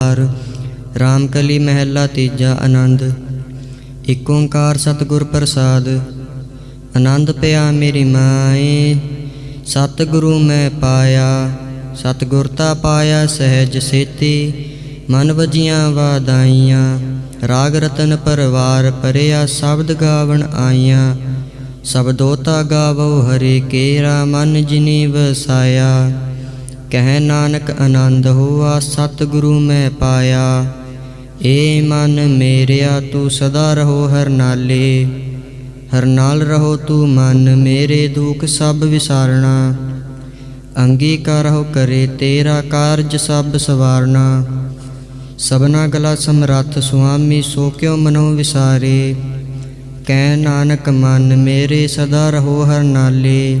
ਵਾਰ ਰਾਮਕਲੀ ਮਹਿਲਾ ਤੀਜਾ ਆਨੰਦ। ਏਕ ਓੰਕਾਰ ਸਤਿਗੁਰ ਪ੍ਰਸਾਦ, ਆਨੰਦ ਪਿਆ ਮੇਰੀ ਮਾਏ ਸਤਿਗੁਰੂ ਮੈਂ ਪਾਇਆ, ਸਤਿਗੁਰ ਤਾ ਪਾਇਆ ਸਹਿਜ ਸੇਤੀ। ਮਨ ਵਜੀਆਂ ਵਾਦਾਈਆਂ ਰਾਗ ਰਤਨ ਪਰਵਾਰ ਪਰਿਆ ਸ਼ਬਦ ਗਾਵਣ ਆਈਆਂ। ਸਬਦੋਤਾ ਗਾਵੋ ਹਰੇ ਕੇਰਾ, ਮਨ ਜਿਨੀ ਵਸਾਇਆ। ਕਹਿ ਨਾਨਕ ਆਨੰਦ ਹੋਆ, ਸਤਿਗੁਰੂ ਮੈਂ ਪਾਇਆ। ਏ ਮਨ ਮੇਰਿਆ, ਤੂੰ ਸਦਾ ਰਹੋ ਹਰ ਨਾਲੇ ਹਰ ਨਾਲ ਰਹੋ ਤੂੰ ਮਨ ਮੇਰੇ ਦੁਖ ਸਭ ਵਿਸਾਰਣਾ ਅੰਗੀਕਾਰਹੁ ਕਰੇ ਤੇਰਾ ਕਾਰਜ ਸਭ ਸਵਾਰਨਾ। ਸਭਨਾ ਗਲਾ ਸਮਰੱਥ ਸੁਆਮੀ, ਸੋ ਕਿਉ ਮਨੋ ਵਿਸਾਰੇ। ਕਹਿ ਨਾਨਕ ਮਨ ਮੇਰੇ ਸਦਾ ਰਹੋ ਹਰ ਨਾਲੇ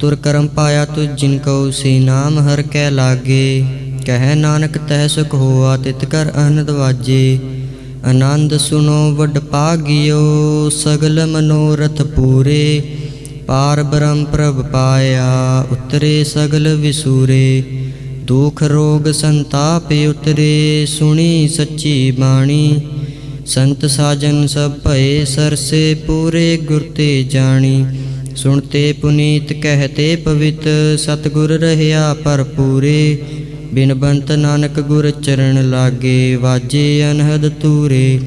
ਤੁਰ ਕਰਮ ਪਾਇਆ ਤੁ ਜਿਨ ਕਉ ਸੀ ਨਾਮ ਹਰ ਕੈ ਲਾਗੇ। ਕਹਿ ਨਾਨਕ ਤਹਿ ਸੁਖ ਹੋਆ ਤਿਤ ਕਰ ਅਨੰਦ ਵਾਜੇ। ਆਨੰਦ ਸੁਨੋ ਵਡ ਭਾਗਿਓ ਸਗਲ ਮਨੋਰਥ ਪੂਰੇ। ਪਾਰ ਬ੍ਰਹਮ ਪ੍ਰਭ ਪਾਇਆ, ਉਤਰੇ ਸਗਲ ਵਿਸੂਰੇ। ਦੁਖ ਰੋਗ ਸੰਤਾਪ ਉਤਰੇ, ਸੁਣੀ ਸੱਚੀ ਬਾਣੀ। ਸੰਤ ਸਾਜਨ ਸਭ ਭਏ, ਸਰਸੇ ਪੂਰੇ ਗੁਰ ਤੇ ਜਾਣੀ। ਸੁਣਤੇ ਪੁਨੀਤ ਕਹਤੇ ਪਵਿੱਤ, ਸਤਗੁਰ ਰਹਿਆ ਭਰਪੂਰੇ। ਬਿਨ ਬੰਤ ਨਾਨਕ ਗੁਰ ਚਰਨ ਲਾਗੇ, ਵਾਜੇ ਅਨਹਦ ਤੂਰੇ